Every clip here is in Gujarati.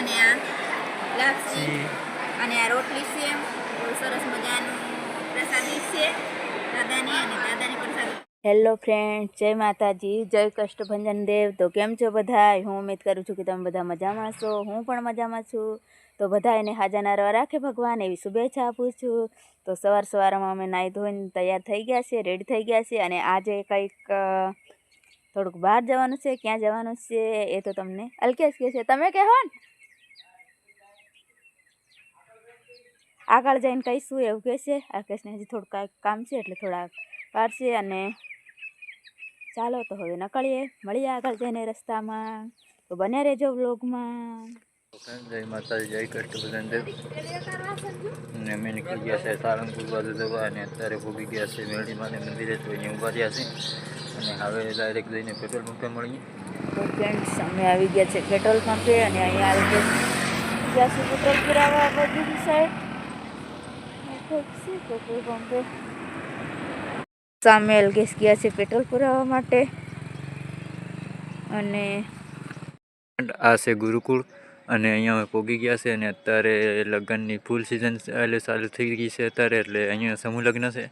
અને આ લાપસી અને આ રોટલી છે. બહુ સરસ મજાનું પ્રસાદી છે. દાદાની અને દાદાની પ્રસાદી હેલો ફ્રેન્ડ જય માતાજી જય કષ્ટભંજન દેવ. તો કેમ છો બધા હું ઉમેદ કરું છું કે તમે બધા મજામાં છો. હું પણ મજામાં છું. તો બધા એને હાજાના નારવા રાખે ભગવાન એવી શુભેચ્છા આપું છું. તો સવાર સવારમાં અમે નાહી ધોઈને તૈયાર થઈ ગયા છે રેડી થઈ ગયા છે અને આજે કંઈક થોડુંક બહાર જવાનું છે ક્યાં જવાનું છે એ તો તમને અલ્કેશ કહે છે. તમે કહેવો આગળ જઈને કહીશું એવું કહે છે. અલ્કેશને હજી થોડું કામ છે એટલે થોડાક વાર છે અને ચાલો તો હવે નકળીએ. મળીએ આગળ જઈને રસ્તામાં. તો બને રહેજો વ્લોગમાં. જય માતાજી જય કષ્ટભજન દેવ. અને અમે નીકળી ગયા છે સારંગપુર બાજુ જવા અને અત્યારે ભોગી ગયા છે મેળી માને મંદિરે તો અહીંયા ઊભા રહ્યા છે. અને હવે ડાયરેક્ટ જઈને પેટ્રોલ પંપે મળીએ. તો ફ્રેન્ડ્સ અમે આવી ગયા છે પેટ્રોલ પંપે અને અહીંયા આવી ગયા છે પેટ્રોલ પુરાવા બધી સાઈડ પેટ્રોલ પંપે સામે અલગેશ ગયા છે પેટ્રોલ પુરાવા માટે. અને આ છે ગુરુકુળ. અને અહીંયા અમે પોગી ગયા છે અને અત્યારે લગ્નની ફૂલ સિઝન એટલે ચાલુ થઈ ગઈ છે અત્યારે એટલે અહીંયા સમૂહ લગ્ન છે.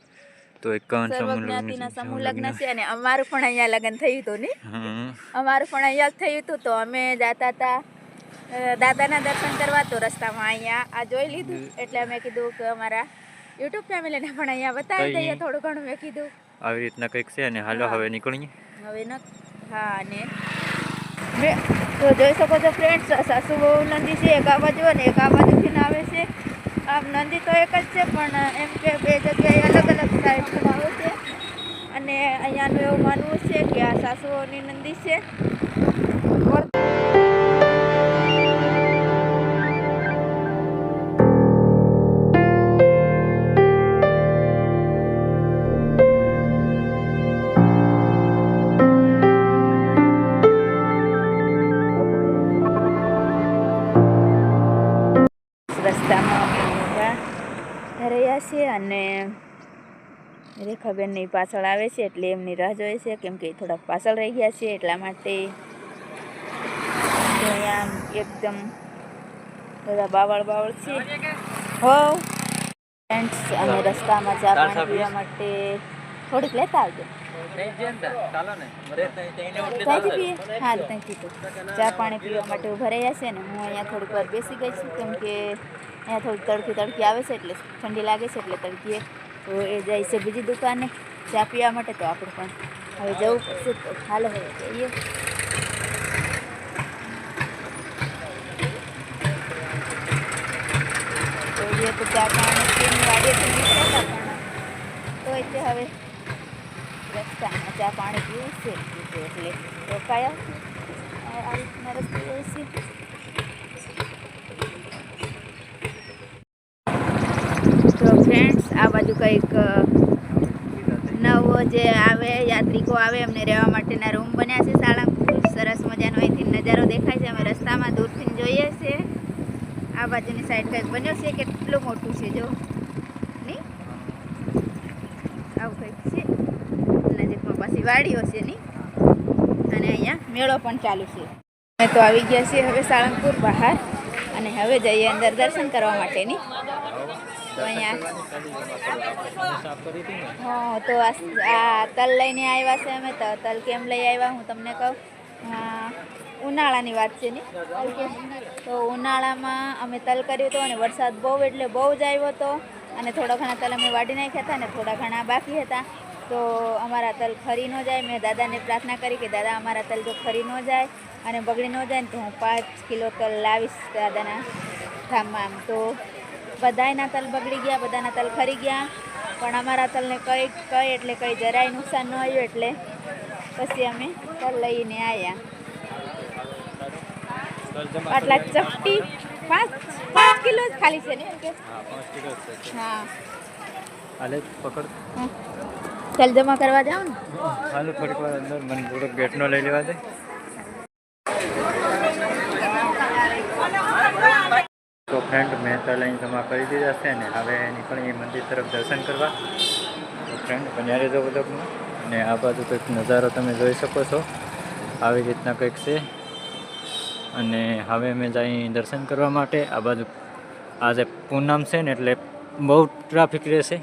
તો એકાવન સમૂહ લગ્ન છે અને અમારું પણ અહીંયા લગ્ન થયું હતું ને? અમારું પણ અહીંયા જ થયું હતું તો અમે જાતા હતા દાદાના દર્શન કરવા તો રસ્તામાં અહીંયા આ જોઈ લીધું. એટલે અમે કીધું કે અમારા યુટ્યુબ ફેમિલીને પણ અહીંયા બતાવી દઈએ થોડું ઘણું મેં કીધું. આવી રીતના કંઈક છે અને હાલો હવે નીકળીએ. હવે ન હા અને બે- તો જોઈ શકો છો ફ્રેન્ડ્સ સાસુ બહુ નંદી છે એક આ બાજુ અને એક આ બાજુથી આવે છે. આમ નંદી તો એક જ છે પણ એમ કે બે જગ્યાએ અલગ અલગ સાઈડ આવે છે. અને અહીંયાનું એવું માનવું છે કે આ સાસુઓની નંદી છે. રેખાબેનની પાછળ આવે છે એટલે એમની રાહ જોઈએ છે કેમ કે થોડાક પાછળ રહી ગયા છે એટલા માટે અહીંયા આમ એકદમ બધા બાવળ બાવળ છે. હો ફ્રેન્ડ્સ અમે રસ્તામાં ચા પાણી પીવા માટે થોડીક લેતા આવજો. ચા પાણી પીવા માટે ઊભા રહ્યા છે ને હું અહીંયા થોડીક વાર બેસી ગઈ છું કેમ કે અહીંયા થોડીક તડકી તડકી આવે છે એટલે ઠંડી લાગે છે એટલે તડકીએ તો એ જાય છે બીજી દુકાને ચા પીવા માટે, તો આપણે પણ હવે જવું પડશે તો હાલો હવે જઈએ. જોઈએ તો ચા પાણી પીને વાડીએથી નીકળ્યા હતા પણ તોય તે હવે રસ્તામાં ચા પાણી પીવું છે કીધું એટલે રોકાયા. આ રીતના રસ્તે જાય છે તો બાજુ કંઈક નવો જે આવે, યાત્રિકો આવે, એમને રહેવા માટેના રૂમ બન્યા છે સાળંગપુર સરસ મજાનો અહીંથી નજારો દેખાય છે. અમે રસ્તામાં દૂરથી જોઈએ છીએ. આ બાજુની સાઈડ કંઈક બન્યો છે. કેટલું મોટું છે, જો. નહીં? આવું કંઈક છે. નજીકમાં પાછી વાડીઓ છે, નહીં? અને અહીંયા મેળો પણ ચાલુ છે. અમે તો આવી ગયા છીએ હવે સાળંગપુર બહાર. અને હવે જઈએ અંદર દર્શન કરવા માટેની. અહીંયા. હા, તો આ તલ લઈને આવ્યા છે અમે, તો તલ કેમ લઈ આવ્યા હું તમને કહું? ઉનાળાની વાત છે ને? તો ઉનાળામાં અમે તલ કર્યું હતું અને વરસાદ બહુ એટલે બહુ જ આવ્યો હતો. અને થોડા ઘણા તલ અમે વાડી નાખ્યા હતા અને થોડા ઘણા બાકી હતા. તો અમારા તલ ખરી ન જાય. મેં દાદાને પ્રાર્થના કરી કે દાદા, અમારા તલ જો ખરી ન જાય અને બગડી ન જાય ને તો હું પાંચ કિલો તલ લાવીશ દાદાના ધામમાં તો બધાયના તલ બગડી ગયા બધાના તલ ખરી ગયા. પણ અમારા તલને કઈ કંઈ એટલે કઈ જરાય નુકસાન ન આવ્યું એટલે પછી અમે તલ લઈને આવ્યા આટલા ચપટી પાંચ પાંચ કિલો જ ખાલી છે ને એમ કે? હા હાલે પકડ. ચાલ જમા કરવા જાઓ ને? હાલ થોડીક વાર અંદર મને થોડોક બેટનો લઈ લેવા દે. ફ્રેન્ડ મેં તો લઈને જમા કરી દીધા છે ને હવે નીકળીએ મંદિર તરફ દર્શન કરવા. ફ્રેન્ડ બન્યા રહેજો બધકમાં અને આ બાજુ કંઈક નજારો તમે જોઈ શકો છો. આવી રીતના કંઈક છે. અને હવે મેં જઈ દર્શન કરવા માટે આ બાજુ આજે પૂનમ છે ને એટલે બહુ ટ્રાફિક રહેશે.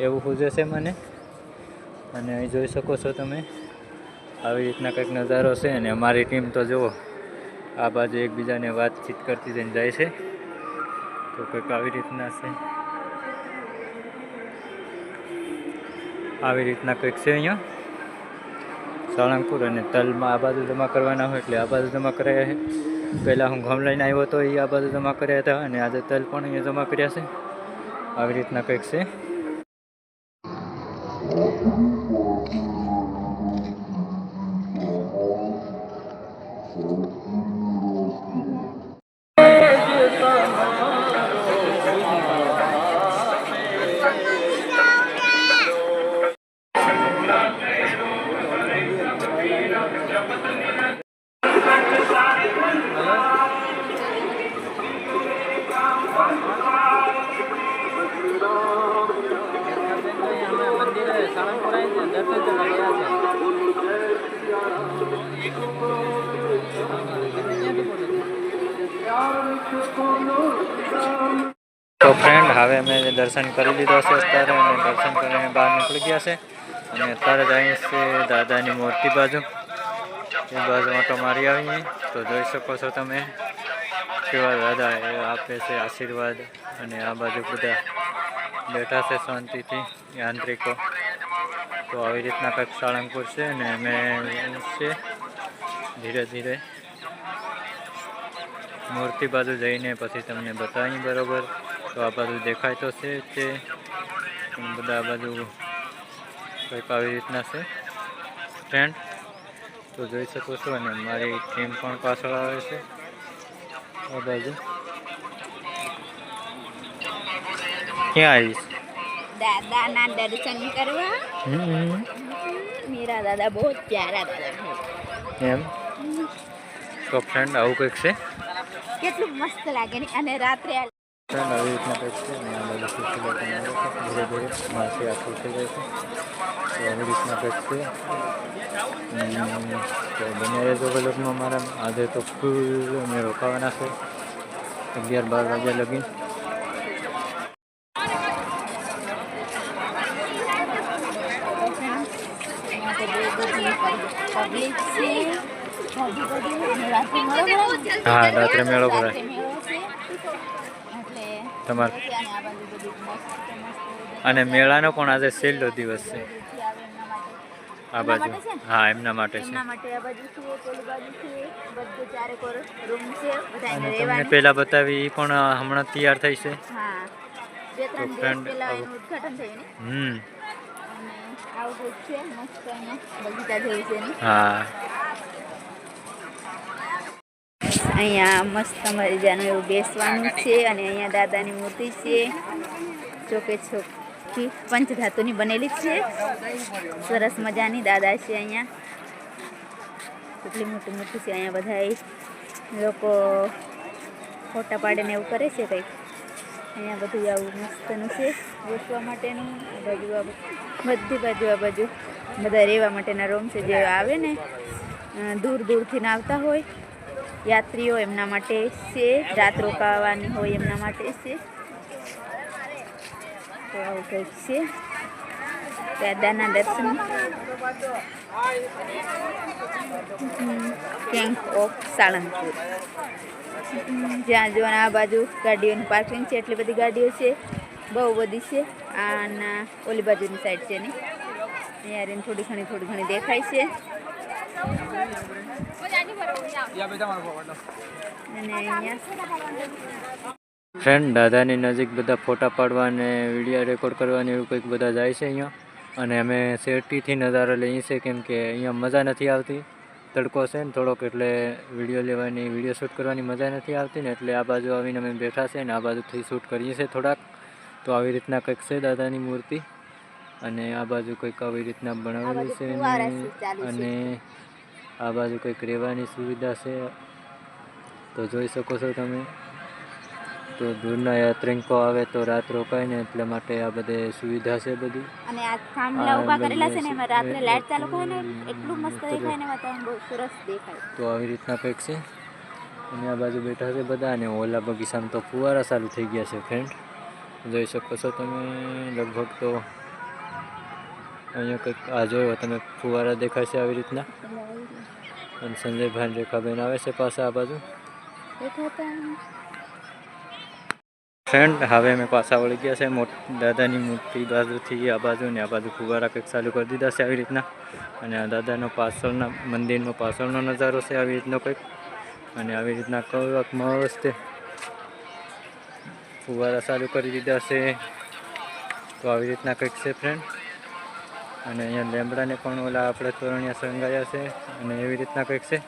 એવું પૂજે છે મને. અને અહીં જોઈ શકો છો તમે. આવી રીતના કંઈક નજારો છે અને અમારી ટીમ તો જુઓ. આ બાજુ એકબીજાને વાતચીત કરતી જઈને જાય છે. તો કંઈક આવી રીતના છે. આવી રીતના કંઈક છે અહીંયા. સાળંગપુર અને તલમાં આ બાજુ જમા કરવાના હોય એટલે આ બાજુ જમા કરાયા છે. પહેલાં હું ઘઉં લઈને આવ્યો હતો એ આ બાજુ જમા કર્યા હતા અને આજે તલ પણ અહીંયા જમા કર્યા છે. આવી રીતના કંઈક છે. દર્શન કરી લીધા છે અત્યારે અને દર્શન કરીને બહાર નીકળી ગયા છે. અને અત્યારે જ અહીં છે દાદાની મૂર્તિ બાજુ. એ બાજુ તો મારી આવીએ તો જોઈ શકો છો તમે કેવા દાદા એ આપે છે આશીર્વાદ. અને આ બાજુ બધા બેઠા છે શાંતિથી, યાંત્રિકો. તો આવી રીતના કંઈક સાળંગપુર છે અને અમે છે. ધીરે ધીરે મૂર્તિ બાજુ જઈને પછી તમને બતાવી બરોબર. તો આ બાજુ દેખાય તો છે તે બધા આ બાજુ કંઈક આવી રીતના છે. સ્ટેન્ડ તો જોઈ શકો છો અને મારી ટીમ પણ પાછળ આવે છે. આ બાજુ. ક્યાં આવીશ? દાદાના દર્શન કરવા? મીરા દાદા બહુ પ્યારા દાદા છે. એમ? તો ફ્રેન્ડ આવું કંઈક છે? કેટલું મસ્ત લાગે ને. અને રાત્રે ફ્રેન્ડ આવી રીતના કંઈક છે અને આ બાજુ ખુરશી લોકોને ધીરે ધીરે માસી આખું થઈ જાય છે તો આવી રીતના કંઈક છે તો બને રહેજો વલોગમાં મારા આજે તો ફૂલ અમે રોકાવાના છે અગિયાર બાર વાગ્યા લગી? હા રાત્રે મેળો ભરાય રાત્રે મેળો છે એટલે તમારે? અને મેળાનો પણ આજે છેલ્લો દિવસ છે. આ બાજુ. હા એમના માટે છે. અને તમને પહેલાં બતાવી એ પણ હમણાં તૈયાર થઈ છે. હમ. હા. અહીંયા મસ્ત મજાનું એવું બેસવાનું છે અને અહીંયા દાદાની મૂર્તિ છે. ચોકે ચોખ્ખી પંચધાતુની બનેલી છે. સરસ મજાની દાદા છે અહીંયા. કેટલી મોટી મોટી છે અહીંયા બધા લોકો ફોટા પાડીને એવું કરે છે કંઈક. અહીંયા બધું આવું મસ્તનું છે બેસવા માટેનું. બાજુ બધી બાજુ આ બાજુ. બધા રહેવા માટેના રૂમ છે. જે આવે ને દૂર દૂરથી આવતા હોય. યાત્રીઓ એમના માટે છે, રાત રોકાવાની હોય એમના માટે છે. તો છે. દાદાના દર્શન. Camp of Salangpur. જ્યાં જો આ બાજુ ગાડીઓની પાર્કિંગ છે, એટલી બધી ગાડીઓ છે, બહુ બધી છે. આના ઓલી બાજુની સાઈડ છે ને. અહીંયા થોડી ઘણી થોડી ઘણી દેખાય છે. ફ્રેન્ડ દાદાની નજીક બધા ફોટા પાડવા અને વીડિયો રેકોર્ડ કરવાની એવું કંઈક બધા જાય છે અહીંયા. અને અમે સેફટીથી નજારો લઈએ છીએ કેમ કે અહીંયા મજા નથી આવતી. તડકો છે ને થોડોક એટલે વીડિયો લેવાની વીડિયો શૂટ કરવાની મજા નથી આવતી ને એટલે આ બાજુ આવીને અમે બેઠા છે ને આ બાજુથી શૂટ કરીએ છીએ થોડાક. તો આવી રીતના કંઈક છે દાદાની મૂર્તિ. અને આ બાજુ કંઈક આવી રીતના બનાવેલી છે. અને આ બાજુ કંઈક રહેવાની સુવિધા છે તો જોઈ શકો છો તમે. તો દૂરના યાત્રિકો આવે તો રાત રોકાય ને એટલા માટે આ બધે સુવિધા છે બધી. અને આ થાંભલા ઊભા કરેલા છે ને એમાં રાત્રે લાઈટ ચાલુ હોય ને એટલું મસ્ત દેખાય ને વાતાવરણ બહુ સરસ દેખાય. તો આવી રીતના કંઈક છે. અને આ બાજુ બેઠા છે બધા અને ઓલા બગીચામાં તો ફુવારા ચાલુ થઈ ગયા છે ફ્રેન્ડ જોઈ શકો છો તમે લગભગ તો અહીંયા કંઈક, આ જોયો તમે ફુવારા દેખાય છે આવી રીતના. અને સંજયભાઈ રેખાબેન આવે છે પાછા આ બાજુ. ફ્રેન્ડ હવે અમે પાછા વળી ગયા છે. દાદાની મૂર્તિ બાજુથી આ બાજુ ને આ બાજુ ફુવારા કંઈક ચાલુ કરી દીધા છે આવી રીતના. અને આ દાદાનો પાછળના, મંદિરનો પાછળનો નજારો છે આવી રીતનો કંઈક. અને આવી રીતના કંઈક મસ્ત ફુવારા ચાલુ કરી દીધા છે. તો આવી રીતના કંઈક છે ફ્રેન્ડ અને અહીંયા લેમડાને પણ ઓલા આપણે તોરણિયા શણગાયા છે અને એવી રીતના કંઈક છે.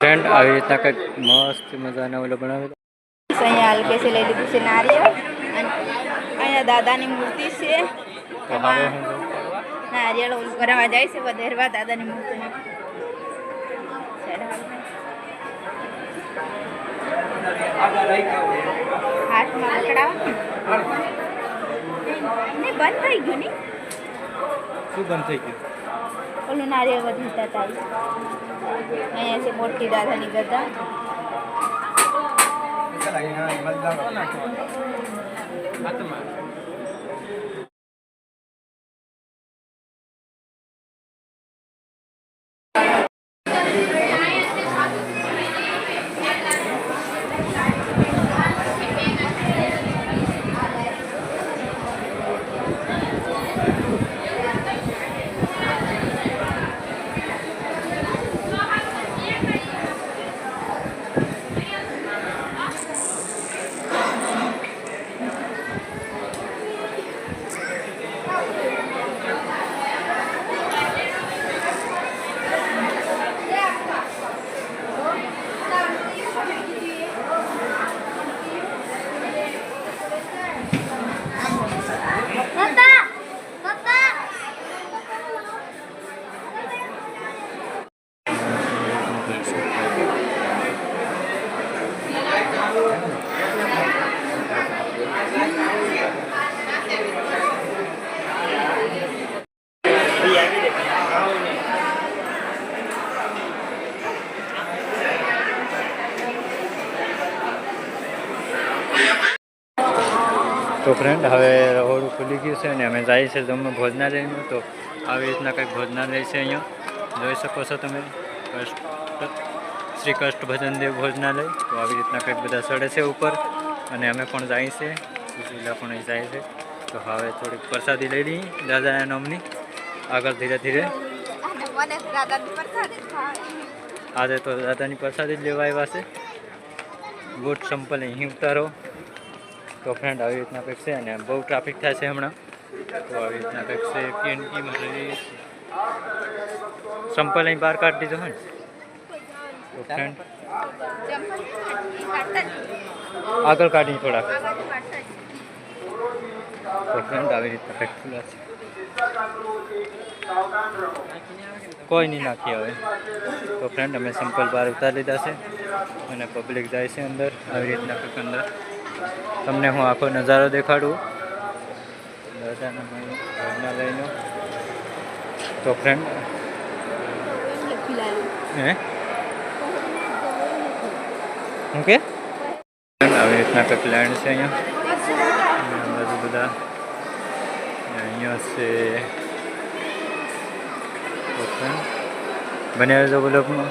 ફ્રેન્ડ આવી રીતના કંઈક મસ્ત મજાના ઓલો બનાવેલો. અહીંયા હલકેથી લઈ લીધું છે નારિયેળ. અને અહીંયા દાદાની મૂર્તિ છે. નારિયેળ ઓલું કરવા જાય છે વધેરવા દાદાની મૂર્તિને. હાથમાં પકડાવો બંધ થઈ ગયું ને શું બંધ થઈ ગયું? ઓલું નારિયેળ વધતા હતા અહીંયા છે મોટી દાદાની ગદા તો ફ્રેન્ડ હવે રહોડું ખુલી ગયું છે અને અમે જઈએ છીએ જમવા ભોજનાલયમાં. તો આવી રીતના કંઈક ભોજનાલય છે અહીંયા. જોઈ શકો છો તમે. કષ્ટ શ્રી કષ્ટ ભજનદેવ ભોજનાલય. તો આવી રીતના કંઈક બધા ચડે છે ઉપર. અને અમે પણ જઈએ છીએ સુશીલા પણ જાય છે. તો હવે થોડીક પ્રસાદી લઈ લઈએ. દાદાના નામની. આગળ ધીરે ધીરે. આજે તો દાદાની પ્રસાદી જ લેવા આવ્યા છે. ગુડ સંપલ અહીં ઉતારો. તો ફ્રેન્ડ આવી રીતના કંઈક અને બહુ ટ્રાફિક થાય છે હમણાં. તો આવી રીતના કંઈક છે પીએનટી મળી અહીં બહાર કાઢી દીધો હોય ને? તો ફ્રેન્ડ આગળ કાઢી થોડાક. તો ફ્રેન્ડ આવી રીતના કંઈક છે. કોઈ નહીં નાખી હવે. તો ફ્રેન્ડ અમે સિમ્પલ બહાર ઉતારી લીધા છે અને પબ્લિક જાય છે અંદર. આવી રીતના કંઈક અંદર. તમને હું આખો નજારો દેખાડું. દાદાના લઈને. તો ફ્રેન્ડ હે? શું કે? આવી રીતના કંઈક લેન્ડ છે અહીંયા. બધું બધા અહીંયા છે. બન્યા રહેજો બ્લોગમાં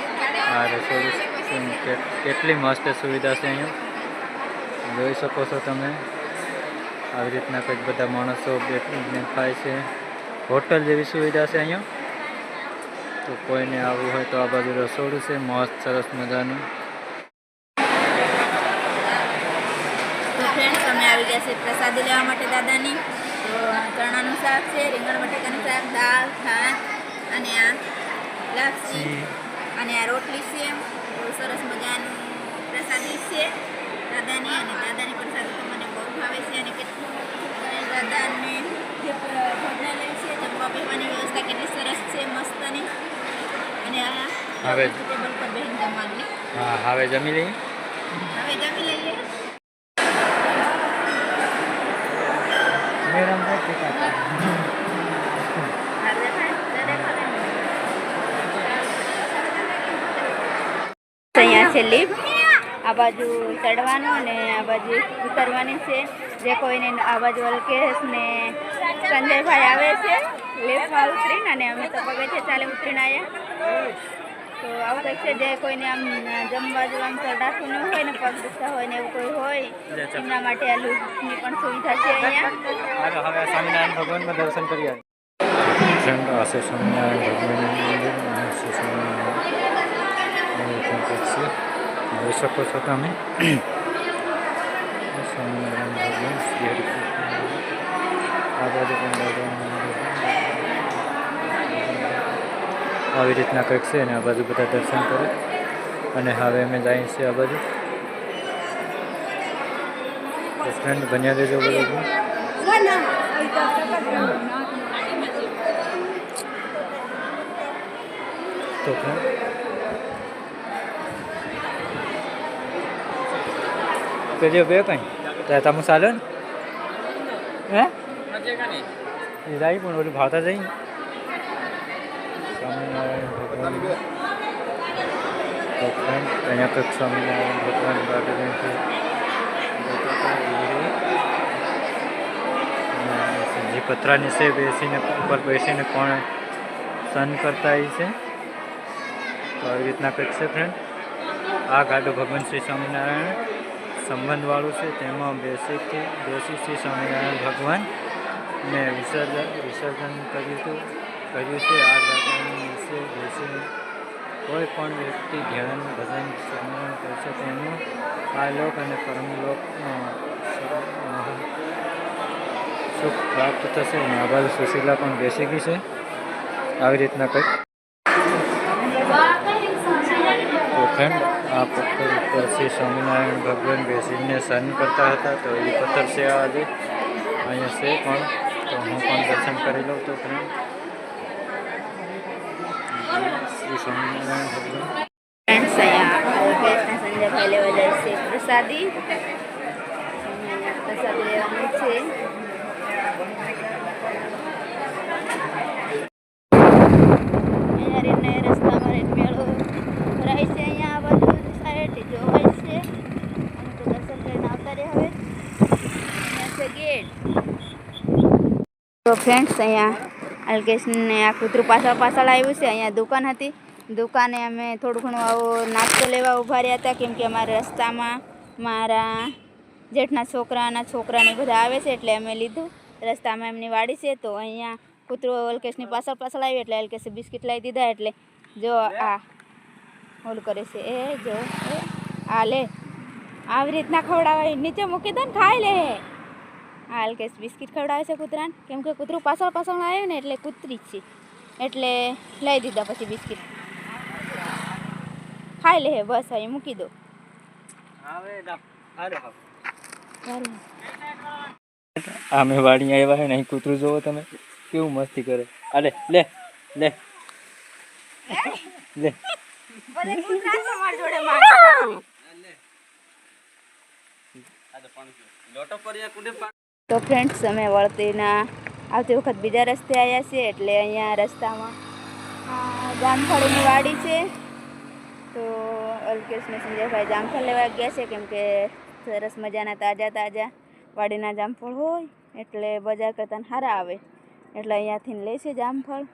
આ રસોડું કેટલી મસ્ત સુવિધા છે અહીંયા. જોઈ શકો છો તમે. આવી રીતના કંઈક બધા માણસો ખાય છે. હોટલ જેવી સુવિધા છે અહીંયા. તો કોઈને આવવું હોય તો આ બાજુ રસોડું છે. મસ્ત સરસ મજાનું. આવી ગયા છે પ્રસાદી લેવા માટે દાદાની. તો ચણાનું શાક છે રીંગણ બટાકાનું શાક દાળ ભાત અને આ લાપસી. અને આ રોટલી છે. બહુ સરસ મજાનું પ્રસાદી છે. દાદાની અને દાદાની પ્રસાદી તો મને બહુ ભાવે છે અને કેટલું દાદાને જે ભોજનાલય છે જમવા પીવાની વ્યવસ્થા કેટલી સરસ છે મસ્તની. અને આ હવે- ટેબલ પર બેન જમવાની. હા હવે જમી લઈએ. હવે જમી લઈએ. હારે ભાઈ, દાદા ખાવા અહીંયા છે લિફ્ટ આ બાજુ ચડવાનું અને આ બાજુ ઉતરવાની છે. જે કોઈને આ બાજુ અલ્કેશ ને સંજયભાઈ આવે છે લિફ્ટમાં ઉતરીને અને અમે તો પગે છે ચાલે ઉતરીને આવ્યા તો આવું કંઈક છે જે કોઈને આમ જમવા જવાનું ચડાતું ન હોય ને પગ દુખતા હોય ને એવું કોઈ હોય એમના માટે આ લિફ્ટની પણ સુવિધા છે અહીંયા. હવે સ્વામિનારાયણ ભગવાનના દર્શન કરી આવી ફ્રેન્ડ આ છે સ્વામિનારાયણ ભગવાનનું આ છે. જોઈ શકો છો તમે. સ્વામિનારાયણ ભગવાન, શ્રી હરિકૃષ્ણ આ બાજુ પણ દાદાનું આવી રીતના કંઈક છે અને આ બાજુ બધા દર્શન કરે. અને હવે અમે જઈએ છીએ આ બાજુ. ફ્રેન્ડ બન્યા દેજો બધું તો કરજો બે કઈ. ત્યાં તમે ચાલો ને? હે? એ જાય પણ ઓલું ભાવતા જઈ ભગવાન. તો અહીંયા કંઈક સ્વામિનારાયણ ભગવાન ગાર્ડન છે. જે પતરા નીચે બેસીને ઉપર બેસીને કોણ સન કરતા હોય છે. તો આવી રીતના કંઈક છે ફ્રેન્ડ આ ગાડું ભગવાન શ્રી સ્વામિનારાયણ. સંબંધવાળું છે, તેમાં બેસિકથી બેસી શ્રી સ્વામિનારાયણ ભગવાન ને વિસર્જન વિસર્જન કર્યું હતું. કર્યું છે. આ ગાડાની વિશે બેસીને કોઈ પણ વ્યક્તિ ધ્યાન, ભજન, સ્મરણ કરશે તેનું આ લોક અને પરમલોક સુખ પ્રાપ્ત થશે અને આ સુશીલા પણ બેસી ગઈ છે. આવી રીતના કંઈક. તો આ પથ્થર ઉપર શ્રી સ્વામિનારાયણ ભગવાન બેસીને સહન કરતા હતા, તો એ પથ્થર છે આજે. અહીંયા છે પણ, તો હું પણ દર્શન કરી લઉં તો ફ્રેન્ડ શ્રી સ્વામિનારાયણ ભગવાન. પ્રસાદી પ્રસાદી લેવાની છે અહીંયા રીતના એ રસ્તામાં રીત મેળો ભરાય છે અહીંયા આ બાજુ સાઈડ જોવાય છે અમે તો દર્શન કરીને આવતા રહ્યા હવે અહીંયા છે ગેટ તો ફ્રેન્ડ્સ અહીંયા અલ્કેશને આ કૂતરું પાછળ પાછળ આવ્યું છે, અહીંયા દુકાન હતી. દુકાને અમે થોડું ઘણું આવો નાસ્તો લેવા ઊભા રહ્યા હતા કેમકે અમારા રસ્તામાં મારા જેઠના છોકરાના છોકરાને બધા આવે છે, એટલે અમે લીધું. રસ્તામાં એમની વાડી છે, તો અહીંયા કૂતરું અલ્કેશની પાછળ પાછળ આવ્યું, એટલે અલ્કેશે બિસ્કિટ લાવી દીધા, એટલે જો આ ઓલું કરે છે, એ જો આ લે. આવી રીતના ખવડાવાય નીચે મૂકી દે ને ખાઈ લે. હા અલ્કેશ બિસ્કિટ ખવડાવે છે કૂતરાને. કેમ કે કૂતરું પાછળ પાછળ આવ્યું ને એટલે કૂતરી જ છે. એટલે લઈ દીધા પછી બિસ્કિટ. ખાઈ લે બસ અહીં મૂકી દો. અમે વાડી આવ્યા હે ને અહીં કૂતરું જોવો તમે. કેવું મસ્તી કરે. અલે લે લે. લે. તો ફ્રેન્ડ્સ અમે વળતીના આવતી વખત બીજા રસ્તે આવ્યા છીએ, એટલે અહીંયા રસ્તામાં જામફળીની વાડી છે. તો અલ્કેશ ને સંજયભાઈ જામફળ લેવા ગયા છે, કેમ કે સરસ મજાના તાજા તાજા વાડીના જામફળ હોય, એટલે બજાર કરતાં સારા આવે. એટલે અહીંયાથી લે છે જામફળ.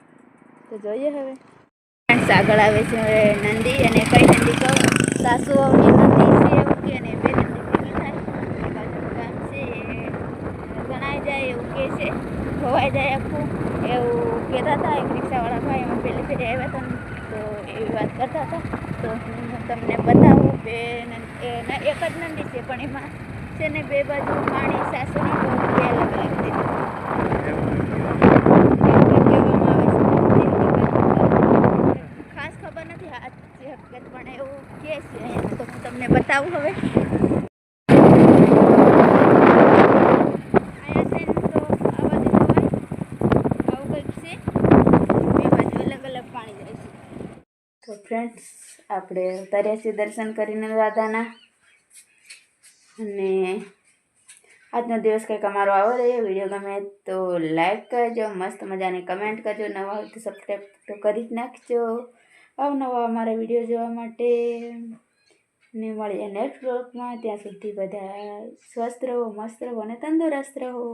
તો જોઈએ હવે. ફ્રેન્ડ્સ આગળ આવે છે નંદી અને કઈ નંદી કહું? સાસુ નંદી છે એવું કે ને બે નંદી ભેગી થાય એ બાજુનું ગામ છે એ ગણાઈ જાય એવું કે છે ખોવાઈ જાય આખું. એવું કહેતા હતા એક રિક્ષાવાળા ભાઈ અમે પહેલી ફેરી આવ્યા હતા તો એવી વાત કરતા હતા. તો હું તમને બતાવું બે એક જ નંદી છે, પણ એમાં છે ને બે બાજુ પાણી સાસુની બે અલગ અલગ ખાસ ખબર નથી આ હકીકત પણ એવું કે છે. તો હું તમને બતાવું હવે અહીંયા છે ને તો આ બાજુ જોવાય આવું કંઈક છે બે બાજુ અલગ અલગ પાણી જાય છે તો ફ્રેન્ડ્સ આપણે ઉતાર્યા દર્શન કરીને રાધાના અને આજનો દિવસ કંઈક અમારો આવો રહ્યો, વીડિયો ગમે તો લાઈક કરજો, મસ્ત મજાની કમેન્ટ કરજો, નવા તો સબસ્ક્રાઈબ તો કરી જ નાખજો. અવનવા અમારા વીડિયો જોવા માટે. ને મળીએ નેક્સ્ટ બ્લોગમાં ત્યાં સુધી બધા સ્વસ્થ રહો, મસ્ત રહો અને તંદુરસ્ત રહો.